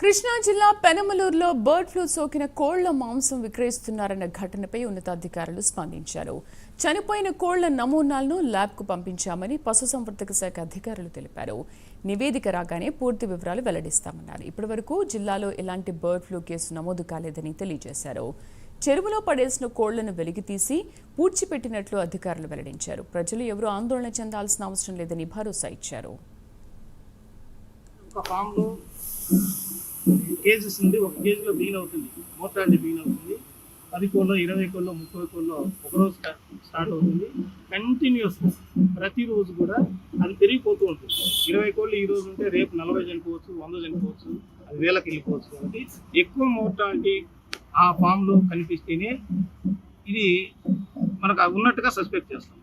కృష్ణా జిల్లా పెనమలూరులో bird flu సోకిన కోళ్ళ మాంసం విక్రయిస్తున్నారన్న ఘటనపై ఉన్నతాధికారులు స్పందించారు. చనిపోయిన కోళ్ళ నమూనాలను ల్యాబ్కు పంపించామని పశుసంవర్ధక శాఖ అధికారులు తెలిపారు. నివేదిక రాగానే పూర్తి వివరాలు వెల్లడిస్తామన్నారు. ఇప్పటివరకు జిల్లాలో ఎలాంటి బర్డ్ ఫ్లూ కేసు నమోదు కాలేదని తెలియజేశారు. చెరువులో పడేసిన కోళ్ళను వెలికితీసి పూడ్చిపెట్టినట్లు అధికారులు వెల్లడించారు. ప్రజలు ఎవరూ ఆందోళన చెందాల్సిన అవసరం లేదని భరోసా ఇచ్చారు. కేజెస్ ఉంది ఒక కేజీలో బీన్ అవుతుంది. మోర్టాలిటీ బీన్ అవుతుంది. పది కోళ్ళు ఇరవై కోళ్ళు ముప్పై కోళ్ళు ఒకరోజు స్టార్ట్ అవుతుంది. కంటిన్యూస్ ప్రతిరోజు కూడా అది పెరిగిపోతూ ఉంటుంది. ఇరవై కోళ్ళు ఈ రోజు ఉంటే రేపు నలభై చనిపోవచ్చు వంద చనిపోవచ్చు అది వేలకు వెళ్ళిపోవచ్చు కాబట్టి ఎక్కువ మోర్టాలిటీ ఆ ఫామ్లో కనిపిస్తేనే ఇది మనకు ఉన్నట్టుగా సస్పెక్ట్ చేస్తాం.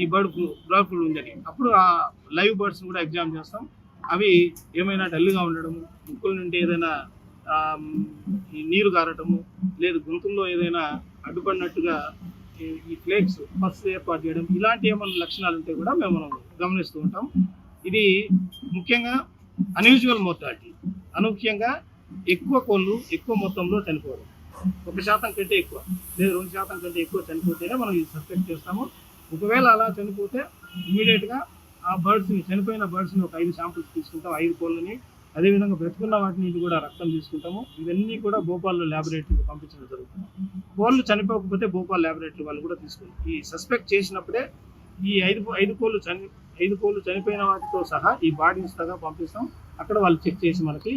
ఈ బర్డ్ ఫ్లూ బర్డ్ ఫ్లూ ఉందని. అప్పుడు ఆ లైవ్ బర్డ్స్ కూడా ఎగ్జామ్ చేస్తాం. అవి ఏమైనా డల్గా ఉండడము ముక్కుల నుండి ఏదైనా నీరు కారటము లేదు గొంతుల్లో ఏదైనా అడ్డుపడినట్టుగా ఈ- ఫ్లేక్స్ ఫస్ట్ ఏర్పాటు చేయడం ఇలాంటి ఏమైనా లక్షణాలు ఉంటే కూడా మేము గమనిస్తూ ఉంటాం. ఇది ముఖ్యంగా అన్యూజువల్ మోర్టాలిటీ అనూహ్యంగా ఎక్కువ కోళ్ళు ఎక్కువ మొత్తంలో చనిపోవడం. ఒక శాతం కంటే ఎక్కువ లేదు రెండు శాతం కంటే ఎక్కువ చనిపోతేనే మనం ఇది సస్పెక్ట్ చేస్తాము. ఒకవేళ అలా చనిపోతే ఇమీడియట్గా ఆ బర్డ్స్ని చనిపోయిన బర్డ్స్ని ఒక ఐదు శాంపుల్స్ తీసుకుంటాం ఐదు కోళ్ళని. అదేవిధంగా బ్రతుకున్న వాటి నుంచి కూడా రక్తం తీసుకుంటాము. ఇవన్నీ కూడా భోపాల్లో ల్యాబొరేటరీకి పంపించడం జరుగుతుంది. కోళ్ళు చనిపోకపోతే భోపాల్ ల్యాబొరేటరీ వాళ్ళు కూడా తీసుకుంటారు. ఈ సస్పెక్ట్ చేసినప్పుడే ఈ ఐదు ఐదు కోళ్ళు చని ఐదు కోళ్ళు చనిపోయిన వాటితో సహా ఈ బాడీస్ తగా పంపిస్తాం. అక్కడ వాళ్ళు చెక్ చేసి మనకి